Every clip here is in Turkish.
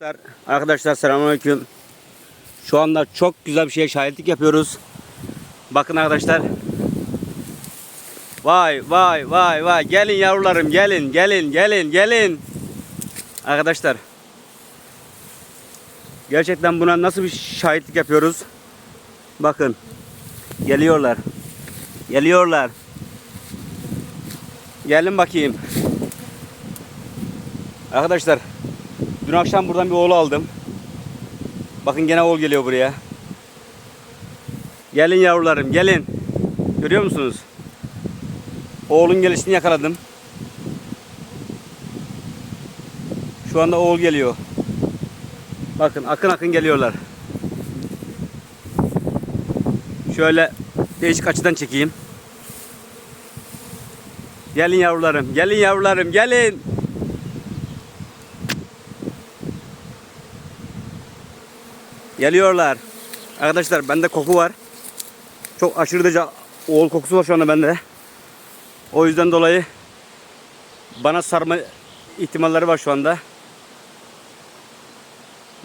Arkadaşlar, arkadaşlar selamünaleyküm. Şu anda çok güzel bir şeye şahitlik yapıyoruz. Bakın arkadaşlar. Vay vay vay vay gelin yavrularım gelin gelin gelin gelin. Arkadaşlar. Gerçekten buna nasıl bir şahitlik yapıyoruz? Bakın. Geliyorlar. Geliyorlar. Gelin bakayım. Arkadaşlar Dün akşam buradan bir oğlu aldım. Bakın gene oğul geliyor buraya. Gelin yavrularım gelin. Görüyor musunuz? Oğlun gelişini yakaladım. Şu anda oğul geliyor. Bakın akın akın geliyorlar. Şöyle değişik açıdan çekeyim. Gelin yavrularım, gelin yavrularım, gelin. Geliyorlar. Arkadaşlar bende koku var. Çok aşırı derece oğul kokusu var şu anda bende. O yüzden dolayı bana sarma ihtimalleri var şu anda.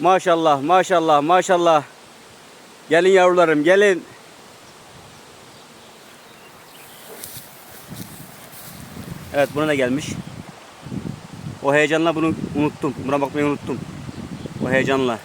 Maşallah, maşallah, maşallah. Gelin yavrularım, gelin. Evet, buna da gelmiş. O heyecanla bunu unuttum. Buna bakmayı unuttum. O heyecanla.